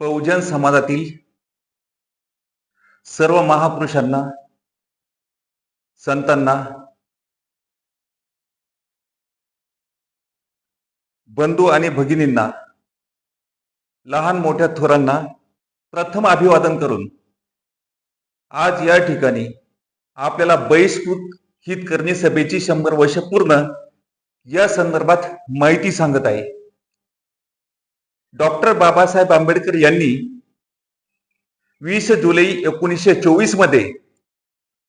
बहुजन समाजातील सर्व महापुरुषांना संतांना बंधू आणि भगिनींना लहान मोठ्या थोरांना प्रथम अभिवादन करून आज या ठिकाणी आपल्याला बहिष्कृत हितकर्णी सभेची शंभर वर्ष पूर्ण या संदर्भात माहिती सांगत आहे. डॉक्टर बाबासाहेब आंबेडकर यांनी वीस जुलै एकोणीसशे चोवीसमध्ये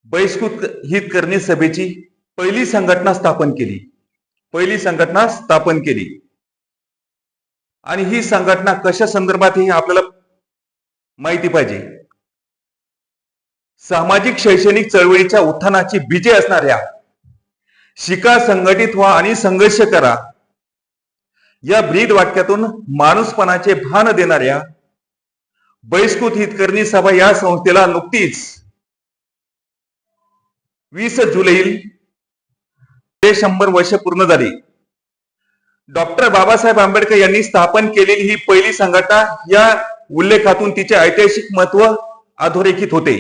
बहिष्कृत हितकरणी सभेची पहिली संघटना स्थापन केली. पहिली संघटना स्थापन केली. आणि ही संघटना कशा संदर्भात हे आपल्याला माहिती पाहिजे. सामाजिक शैक्षणिक चळवळीच्या उत्थानाची बीजे असणाऱ्या शिका संघटित व्हा आणि संघर्ष करा या ब्रीद वाक्यातून माणूसपणाचे भान देणाऱ्या बहिष्कृत हितकर्णी सभा या संस्थेला नुकतीच वीस जुलै ते शंभर वर्ष पूर्ण झाली. डॉक्टर बाबासाहेब आंबेडकर यांनी स्थापन केलेली ही पहिली संघटना या उल्लेखातून तिचे ऐतिहासिक महत्त्व अधोरेखित होते.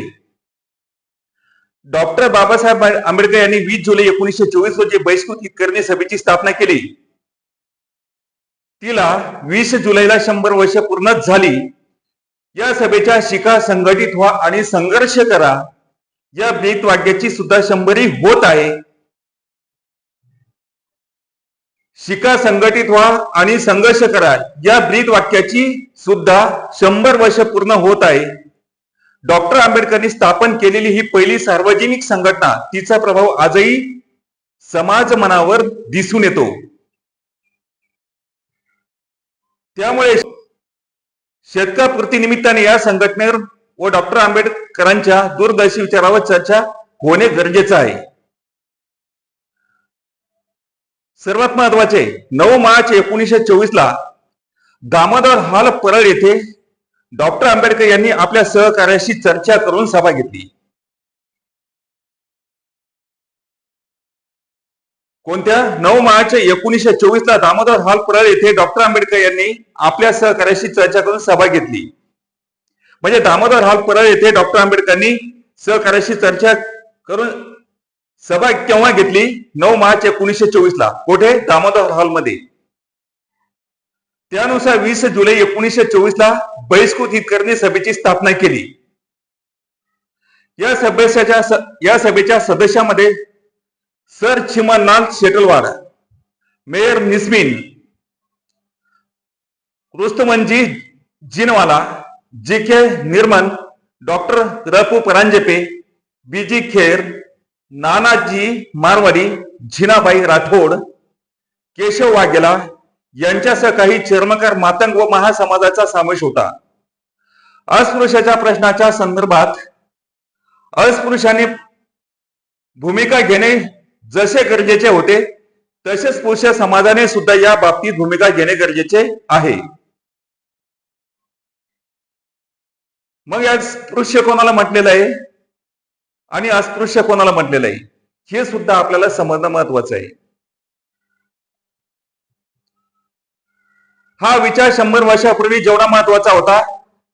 डॉक्टर बाबासाहेब आंबेडकर यांनी वीस जुलै एकोणीसशे चोवीस रोजी बहिष्कृत हितकर्णी सभेची स्थापना केली. तिला वीस जुलैला शंभर वर्ष पूर्ण झाली. या सभेच्या शिका संघटित व्हा आणि संघर्ष करा. या ब्रीत वाक्याची सुद्धा शंभरी होत आहे. शिका संघटित व्हा आणि संघर्ष करा. या ब्रीत वाक्याची सुद्धा शंभर वर्ष पूर्ण होत आहे. डॉक्टर आंबेडकरांनी स्थापन केलेली ही पहिली सार्वजनिक संघटना तिचा प्रभाव आजही समाज मनावर दिसून येतो. त्यामुळे शेतकरी निमित्ताने या संघटनेवर व डॉक्टर आंबेडकरांच्या दूरदर्शी विचारावर चर्चा होणे गरजेचं आहे. सर्वात महत्त्वाचे नऊ मार्च एकोणीसशे चोवीस ला दामोदर हॉल परळ येथे डॉक्टर आंबेडकर यांनी आपल्या सहकार्याशी चर्चा करून सभा घेतली. कोणत्या? नऊ मार्च एकोणीसशे चोवीस ला दामोदर हॉल परळ येथे डॉक्टर आंबेडकर यांनी आपल्या सहकार्याशी चर्चा करून सभा घेतली. म्हणजे दामोदर हॉल परळ येथे डॉक्टर आंबेडकरांनी सहकार्याशी चर्चा करून सभा केव्हा घेतली? नऊ मार्च एकोणीसशे चोवीस ला कोठे? दामोदर हॉलमध्ये. त्यानुसार वीस जुलै एकोणीसशे चोवीस ला बहिष्कृत हितकरणी सभेची स्थापना केली. या सभेच्या या सभेच्या सदस्यामध्ये sir Chimanlal Setalvad mayor निस्मिन Rustomji Jinwala G K Nariman doctor रपू Paranjpe B G Kher Nanaji Marwadi Zinabai Rathod Keshav Vaghela यांच्यासह काही चर्मकार मातंग व महासमाजाचा समावेश होता. अस्पृश्याच्या प्रश्नाच्या संदर्भात अस्पृश्याने भूमिका घेणे जसे गरजेचे होते तसेच पुरुष समाजाने सुद्धा या बाबतीत भूमिका घेणे गरजेचे आहे. मग या स्पृश्य कोणाला म्हटलेलं आहे? आणि अस्पृश्य कोणाला म्हटलेलं आहे? हे सुद्धा आपल्याला समजणं महत्वाचं आहे. हा विचार शंभर वर्षापूर्वी जेवढा महत्त्वाचा होता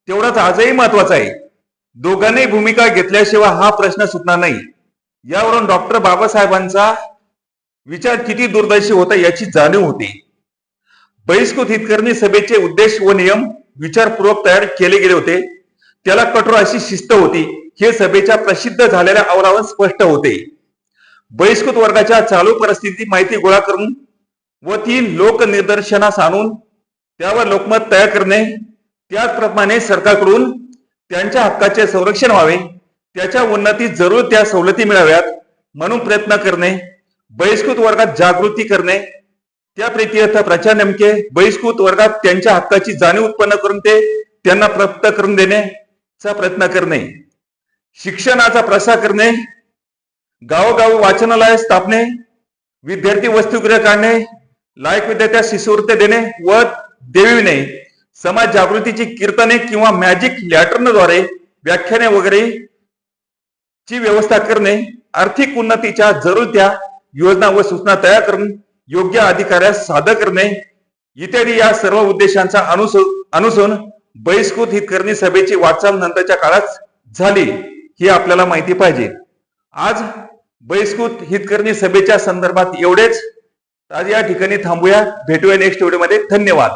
तेवढाच आजही महत्त्वाचा आहे. दोघांनी भूमिका घेतल्याशिवाय हा प्रश्न सुटणार नाही. यावरून डॉक्टर बाबासाहेबांचा विचार किती दुर्दैशी होता याची जाणीव होती. बहिष्कृत हितकर्णी सभेचे उद्देश व नियम विचारपूर्वक तयार केले गेले होते. त्याला कठोर अशी शिस्त होती. हे सभेच्या प्रसिद्ध झालेल्या अहवालावर स्पष्ट होते. बहिष्कृत वर्गाच्या चालू परिस्थिती माहिती गोळा करून व ती लोकनिदर्शनास आणून त्यावर लोकमत तयार करणे त्याचप्रमाणे सरकारकडून त्यांच्या हक्काचे संरक्षण व्हावे त्याच्या उन्नतीत जरूर त्या सवलती मिळाव्यात. म्हणून प्रयत्न करणे बहिष्कृत वर्गात जागृती करणे त्या प्रीतीर्थ प्रचार नेमके बहिष्कृत वर्गात त्यांच्या हक्काची जाणीव उत्पन्न करून ते त्यांना प्राप्त करून देण्याचा प्रयत्न करणे. शिक्षणाचा प्रसार करणे गावोगावी वाचनालय स्थापने विद्यार्थी वस्तुगृह काढणे लायक विद्यार्थ्या शिष्यवृत्ती देणे व देविणे समाज जागृतीची कीर्तने किंवा मॅजिक लॅटर्नद्वारे व्याख्याने वगैरे ची व्यवस्था करणे आर्थिक उन्नतीच्या जरूर त्या योजना व सूचना तयार करून योग्य अधिकाऱ्यास सादर करणे. इत्यादी या सर्व उद्देशांचा अनुसरून बहिष्कृत हितकरणी सभेची वाटचाल नंतरच्या काळात झाली ही आपल्याला माहिती पाहिजे. आज बहिष्कृत हितकरणी सभेच्या संदर्भात एवढेच. आज या ठिकाणी थांबूया. भेटूया नेक्स्ट व्हिडिओमध्ये धन्यवाद.